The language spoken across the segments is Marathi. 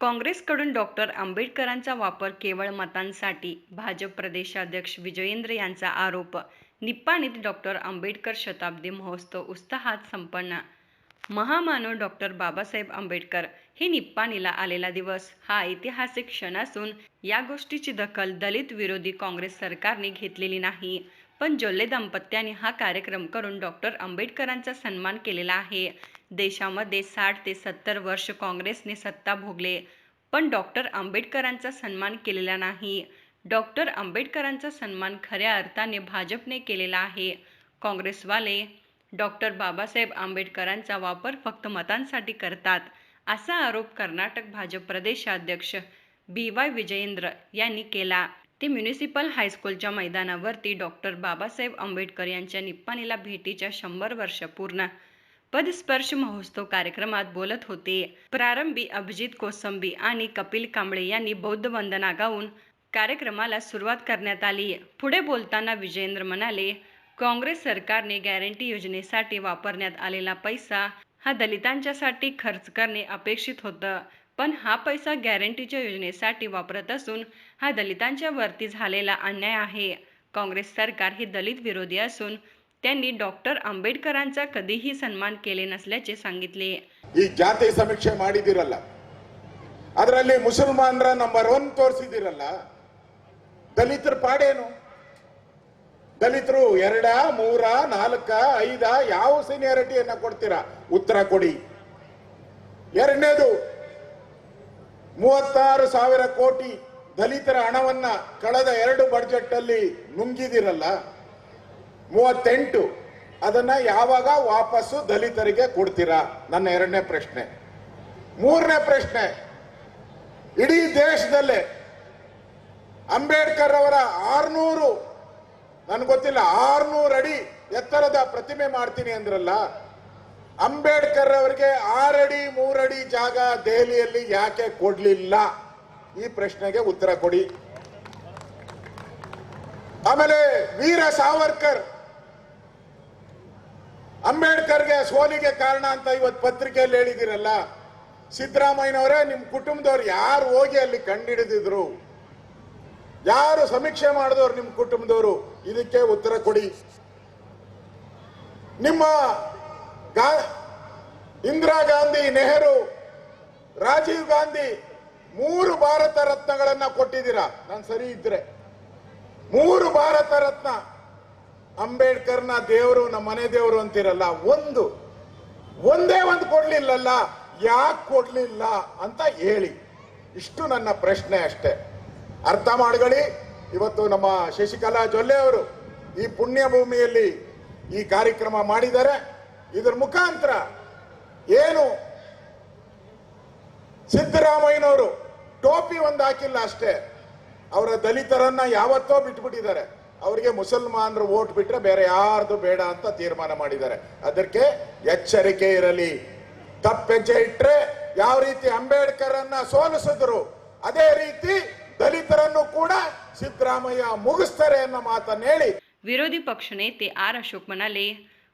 काँग्रेसकडून डॉक्टर आंबेडकरांचा वापर केवळ मतांसाठी भाजप प्रदेशाध्यक्ष विजयेंद्र यांचा आरोप निप्पाणीत डॉक्टर आंबेडकर शताब्दी महोत्सव उत्साहात संपन्न. महामानव डॉक्टर बाबासाहेब आंबेडकर हे निप्पाणीला आलेला दिवस. हा ऐतिहासिक क्षण असून या गोष्टीची दखल दलित विरोधी काँग्रेस सरकारने घेतलेली नाही. पण जोल्ले दाम्पत्याने हा कार्यक्रम करून डॉक्टर आंबेडकरांचा सन्मान केलेला आहे. देशामध्ये साठ ते सत्तर वर्ष काँग्रेसने सत्ता भोगले पण डॉक्टर आंबेडकरांचा सन्मान केलेला नाही. डॉक्टर आंबेडकरांचा सन्मान खऱ्या अर्थाने भाजपने केलेला आहे. काँग्रेसवाले डॉक्टर बाबासाहेब आंबेडकरांचा वापर फक्त मतांसाठी करतात असा आरोप कर्नाटक भाजप प्रदेशाध्यक्ष बी वाय विजयेंद्र यांनी केला. ती म्युनिसिपल हायस्कूलच्या मैदानावरती डॉक्टर बाबासाहेब आंबेडकर यांच्या निप्पाणीला भेटीच्या शंभर वर्ष पूर्ण. पदस्पर्श महोत्सव कार्यक्रमात बोलत होते. प्रारंभी अभिजित कोसंबी आणि कपिल कांबळे यांनी बौद्ध वंदना गाऊन कार्यक्रमाला सुरुवात करण्यात आली. पुढे बोलताना विजयेंद्र म्हणाले काँग्रेस सरकारने गॅरंटी योजनेसाठी वापरण्यात आलेला पैसा हा दलितांच्यासाठी खर्च करणे अपेक्षित होतं. पण हा पैसा गॅरंटीच्या योजनेसाठी वापरत असून हा दलितांच्या वरती झालेला अन्याय आहे काँग्रेस सरकार हे दलित विरोधी असून त्यांनी डॉक्टर आंबेडकरांचा कधीही सन्मान केले नसल्याचे सांगितले ಈ ಜಾತಿ ಸಮೀಕ್ಷೆ ಮಾಡಿದಿರಲ್ಲ ಅದರಲ್ಲಿ ಮುಸಲ್ಮಾನರ ನಂಬರ್ ಒನ್ ತೋರಿಸಿದಿರಲ್ಲ ದಲಿತರ ಪಾಡೇನು ದಲಿತರು ಎರಡ ಮೂರ ನಾಲ್ಕ ಐದ ಯಾವ ಸೀನಿಯಾರಿಟಿಯನ್ನ ಕೊಡ್ತೀರಾ ಉತ್ತರ ಕೊಡಿ ಎರಡನೇದು ಮೂವತ್ತಾರು ಸಾವಿರ ಕೋಟಿ ದಲಿತರ ಹಣವನ್ನ ಕಳೆದ ಎರಡು ಬಡ್ಜೆಟ್ ಅಲ್ಲಿ ನುಂಗಿದಿರಲ್ಲ? ಮೂವತ್ತೆಂಟು. ಅದನ್ನ ಯಾವಾಗ ವಾಪಸ್ಸು ದಲಿತರಿಗೆ ಕೊಡ್ತೀರಾ? ನನ್ನ ಎರಡನೇ ಪ್ರಶ್ನೆ. ಮೂರನೇ ಪ್ರಶ್ನೆ. ಇಡೀ ದೇಶದಲ್ಲೇ ಅಂಬೇಡ್ಕರ್ ಅವರ ಆರ್ನೂರು, ನನ್ಗೆ ಗೊತ್ತಿಲ್ಲ, ಆರ್ನೂರು ಅಡಿ ಎತ್ತರದ ಪ್ರತಿಮೆ ಮಾಡ್ತೀನಿ ಅಂದ್ರಲ್ಲ ಅಂಬೇಡ್ಕರ್ ಅವರಿಗೆ ಆರಡಿ, ಮೂರಡಿ ಜಾಗ ದೆಹಲಿಯಲ್ಲಿ ಯಾಕೆ ಕೊಡ್ಲಿಲ್ಲ? ಈ ಪ್ರಶ್ನೆಗೆ ಉತ್ತರ ಕೊಡಿ. ಆಮೇಲೆ ವೀರ ಸಾವರ್ಕರ್. ಅಂಬೇಡ್ಕರ್ಗೆ ಸೋಲಿಗೆ ಕಾರಣ ಅಂತ ಇವತ್ತು ಪತ್ರಿಕೆಯಲ್ಲಿ ಹೇಳಿದಿರಲ್ಲ ಸಿದ್ದರಾಮಯ್ಯನವರೇ ನಿಮ್ಮ ಕುಟುಂಬದವ್ರು ಯಾರು ಹೋಗಿ ಅಲ್ಲಿ ಕಂಡಿಡಿದಿದ್ರು ಯಾರು ಸಮೀಕ್ಷೆ ಮಾಡಿದವರು ನಿಮ್ಮ ಕುಟುಂಬದವರು? ಇದಕ್ಕೆ ಉತ್ತರ ಕೊಡಿ. ನಿಮ್ಮ ಇಂದಿರಾ ಗಾಂಧಿ, ನೆಹರು, ರಾಜೀವ್ ಗಾಂಧಿ ಮೂರು ಭಾರತ ರತ್ನಗಳನ್ನ ಕೊಟ್ಟಿದ್ದೀರಾ? ನಾನು ಸರಿ ಇದ್ರೆ. ಮೂರು ಭಾರತ ರತ್ನ. ಅಂಬೇಡ್ಕರ್ನ ದೇವರು ನಮ್ಮ ಮನೆ ದೇವರು ಅಂತಿರಲ್ಲ, ಒಂದು. ಒಂದೇ ಒಂದು ಕೊಡ್ಲಿಲ್ಲಲ್ಲ, ಯಾಕೆ ಕೊಡ್ಲಿಲ್ಲ ಅಂತ ಹೇಳಿ. ಇಷ್ಟು ನನ್ನ ಪ್ರಶ್ನೆ ಅಷ್ಟೇ. ಅರ್ಥ ಮಾಡ್ಕೊಳ್ಳಿ. ಇವತ್ತು ನಮ್ಮ ಶಶಿಕಲಾ ಜೊಲ್ಲೆ ಅವರು ಈ ಪುಣ್ಯ ಭೂಮಿಯಲ್ಲಿ ಈ ಕಾರ್ಯಕ್ರಮ ಮಾಡಿದ್ದಾರೆ. ಇದರ ಮುಖಾಂತರ ಏನು ಸಿದ್ದರಾಮಯ್ಯನವರು ಟೋಪಿ ಒಂದು ಹಾಕಿಲ್ಲ ಅಷ್ಟೇ. ಅವರ ದಲಿತರನ್ನ ಯಾವತ್ತೋ ಬಿಟ್ಬಿಟ್ಟಿದ್ದಾರೆ. ಅವರಿಗೆ ಮುಸಲ್ಮಾನರು ಓಟ್ ಬಿಟ್ರೆ ಬೇರೆ ಯಾರ್ದು ಬೇಡ ಅಂತ ತೀರ್ಮಾನ ಮಾಡಿದ್ದಾರೆ. ಅದಕ್ಕೆ ಎಚ್ಚರಿಕೆ ಇರಲಿ. ತಪ್ಪೆಜ್ಜೆ ಇಟ್ಟರೆ ಯಾವ ರೀತಿ ಅಂಬೇಡ್ಕರ್ ಅನ್ನ ಸೋಲಿಸಿದ್ರು, ಅದೇ ರೀತಿ ದಲಿತರನ್ನು ಕೂಡ ಸಿದ್ದರಾಮಯ್ಯ ಮುಗಿಸ್ತಾರೆ ಅನ್ನೋ ಮಾತನ್ನು ಹೇಳಿ ವಿರೋಧಿ ಪಕ್ಷ ನೇತೆ ಆರ್ ಅಶೋಕ್ ಮನಾಲೆ.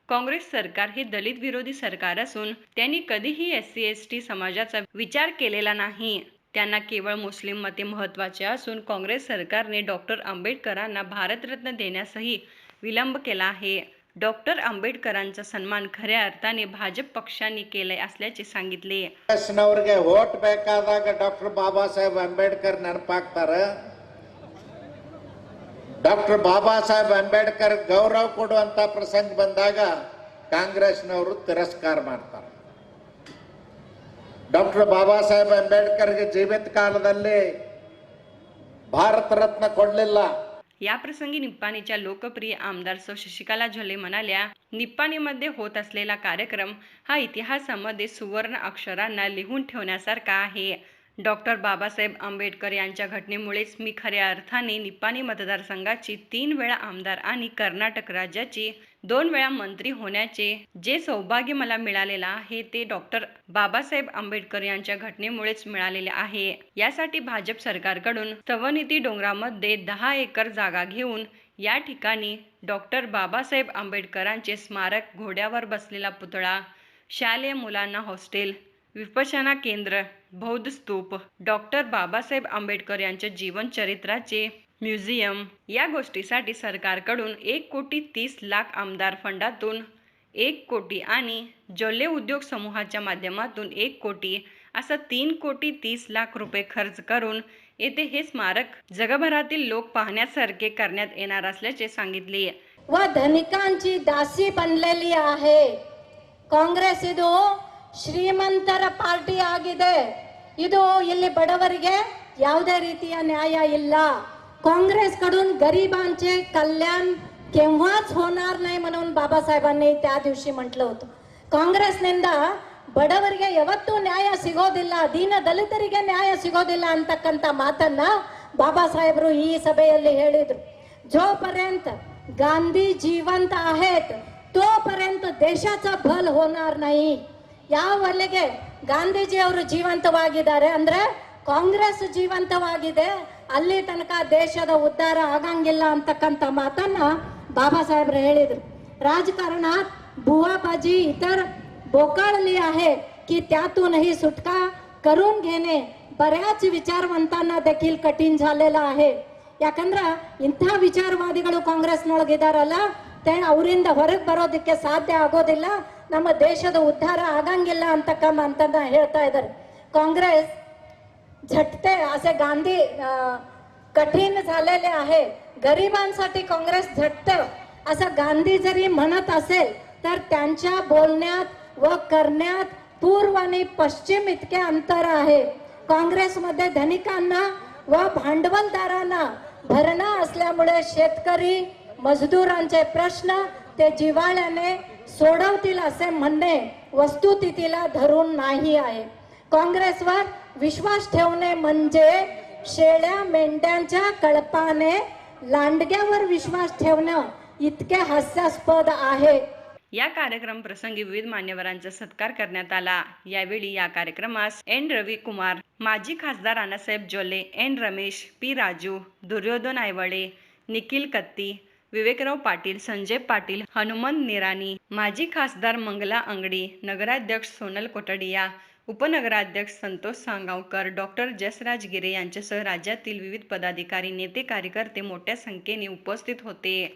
काँग्रेस सरकार हे दलित विरोधी सरकार असून त्यांनी कधीही एस सी एस टी समाजाचा विचार केलेला नाही त्यांना केवळ मुस्लिम मते महत्वाचे असून काँग्रेस सरकारने डॉक्टर आंबेडकरांना भारतरत्न देण्यासही विलंब केला आहे डॉक्टर आंबेडकरांचा सन्मान खऱ्या अर्थाने भाजप पक्षाने केले असल्याचे सांगितले ಕಾಂಗ್ರೆಸ್ನವ್ರಿಗೆ ಓಟ್ ಬೇಕಾದಾಗ ಡಾಕ್ಟರ್ ಬಾಬಾ ಸಾಹೇಬ್ ಅಂಬೇಡ್ಕರ್ ನೆನಪಾಗ್ತಾರ ಡಾಕ್ಟರ್ ಬಾಬಾ ಸಾಹೇಬ್ ಅಂಬೇಡ್ಕರ್ ಗೌರವ ಕೊಡುವಂತ ಪ್ರಸಂಗ ಬಂದಾಗ ಕಾಂಗ್ರೆಸ್ನವರು ತಿರಸ್ಕಾರ ಮಾಡ್ತಾರೆ ಡಾಕ್ಟರ್ ಬಾಬಾ ಸಾಹೇಬ್ ಅಂಬೇಡ್ಕರ್ಗೆ ಜೀವಿತ ಕಾಲದಲ್ಲಿ ಭಾರತ ರತ್ನ ಕೊಡಲಿಲ್ಲ याप्रसंगी निप्पाणीच्या लोकप्रिय आमदार सौ शशिकला झोले म्हणाल्या निप्पाणीमध्ये होत असलेला कार्यक्रम हा इतिहासामध्ये सुवर्ण अक्षरांना लिहून ठेवण्यासारखा आहे डॉक्टर बाबासाहेब आंबेडकर यांच्या घटनेमुळेच मी खऱ्या अर्थाने निप्पाणी मतदारसंघाची तीन वेळा आमदार आणि कर्नाटक राज्याची दोन वेळा मंत्री होण्याचे जे सौभाग्य मला मिळालेलं आहे ते डॉक्टर बाबासाहेब आंबेडकर यांच्या घटनेमुळेच मिळालेले आहे. यासाठी भाजप सरकारकडून सवनिती डोंगरामध्ये दहा एकर जागा घेऊन या ठिकाणी डॉक्टर बाबासाहेब आंबेडकरांचे स्मारक घोड्यावर बसलेला पुतळा शालेय मुलांना हॉस्टेल विपशना केंद्र बौद्ध स्तूप डॉक्टर बाबासाहेब आंबेडकर यांच्या जीवनचरित्राचे म्युझियम या गोष्टीसाठी सरकारकडून एक कोटी तीस लाख आमदार फंडातून एक कोटी आणि जल्ले उद्योग समूहाच्या माध्यमातून एक कोटी असा तीन कोटी तीस लाख रुपये खर्च करून येथे हे स्मारक जगभरातील लोक पाहण्यासारखे करण्यात येणार असल्याचे सांगितले. व धनिकांची दासी बनलेली आहे. काँग्रेस ಶ್ರೀಮಂತರ ಪಾರ್ಟಿ ಆಗಿದೆ ಇದು ಇಲ್ಲಿ ಬಡವರಿಗೆ ಯಾವುದೇ ರೀತಿಯ ನ್ಯಾಯ ಇಲ್ಲ ಕಾಂಗ್ರೆಸ್ कडून गरिबांचे कल्याण केव्हाच होणार नाही म्हणून ಬಾಬಾಸಾಹೇಬಾಂನಿ त्या ದಿವಸಿ म्हटलं होतं ಕಾಂಗ್ರೆಸ್ನಿಂದ ಬಡವರಿಗೆ ಯಾವತ್ತೂ ನ್ಯಾಯ ಸಿಗೋದಿಲ್ಲ ದೀನ ದಲಿತರಿಗೆ ನ್ಯಾಯ ಸಿಗೋದಿಲ್ಲ ಅಂತಕ್ಕಂಥ ಮಾತನ್ನ ಬಾಬಾ ಸಾಹೇಬರು ಈ ಸಭೆಯಲ್ಲಿ ಹೇಳಿದ್ರು जोपर्यंत ಗಾಂಧಿ जिवंत आहेत तोपर्यंत देशाचा भल होणार नाही ಯಾವಲ್ಲಿಗೆ ಗಾಂಧೀಜಿ ಅವರು ಜೀವಂತವಾಗಿದ್ದಾರೆ ಅಂದ್ರೆ ಕಾಂಗ್ರೆಸ್ ಜೀವಂತವಾಗಿದೆ ಅಲ್ಲಿ ತನಕ ದೇಶದ ಉದ್ಧಾರ ಆಗಂಗಿಲ್ಲ ಅಂತಕ್ಕಂಥ ಮಾತನ್ನ ಬಾಬಾ ಸಾಹೇಬ್ರು ಹೇಳಿದ್ರು राजकारणात बुवाबाजी इतर बोकाळली आहे की त्यातूनही सुटका करून घेणे बऱ्याच विचारवंतांना देखील कठीण झालेलं आहे ಯಾಕಂದ್ರ ಇಂಥ ವಿಚಾರವಾದಿಗಳು ಕಾಂಗ್ರೆಸ್ನೊಳಗಿದಾರಲ್ಲ ತೆ ಅವರಿಂದ ಹೊರಗೆ ಬರೋದಕ್ಕೆ ಸಾಧ್ಯ ಆಗೋದಿಲ್ಲ ನಮ್ಮ ದೇಶದ ಉದ್ಧಾರ ಆಗಂಗಿಲ್ಲ ಅಂತಕ್ಕ ಅಂತಂದ ಹೇಳ್ತಾ ಇದ್ದಾರೆ काँग्रेस झटते असे गांधी अं, कठीण झालेले आहे गरिबांसाठी काँग्रेस झटतं असं गांधी जरी म्हणत असेल तर त्यांच्या बोलण्यात व करण्यात पूर्व आणि पश्चिम इतके अंतर आहे काँग्रेसमध्ये धनिकांना व भांडवलदारांना भरणा असल्यामुळे शेतकरी मजदूरांचे प्रश्न ते जिव्हाळ्याने सोडवतील असे म्हणणे वस्तुस्थितीला धरून नाही आहे. काँग्रेसवर विश्वास ठेवणे म्हणजे शेळ्या मेंढ्यांच्या कळपाने लांडग्यावर विश्वास ठेवणं इतके हास्यास्पद आहे. या कार्यक्रम प्रसंगी विविध मान्यवरांचा सत्कार करण्यात आला. यावेळी या कार्यक्रमास एन. रवी कुमार माजी खासदार अण्णासाहेब जोले एन. रमेश पी. राजू दुर्योधन आयवळे निखिल कत्ती विवेकराव पाटील संजय पाटील हनुमंत निराणी माजी खासदार मंगला अंगडी नगराध्यक्ष सोनल कोटडिया उपनगराध्यक्ष संतोष सांगावकर डॉक्टर जसराज गिरे यांच्यासह राज्यातील विविध पदाधिकारी नेते कार्यकर्ते मोठ्या संख्येने उपस्थित होते.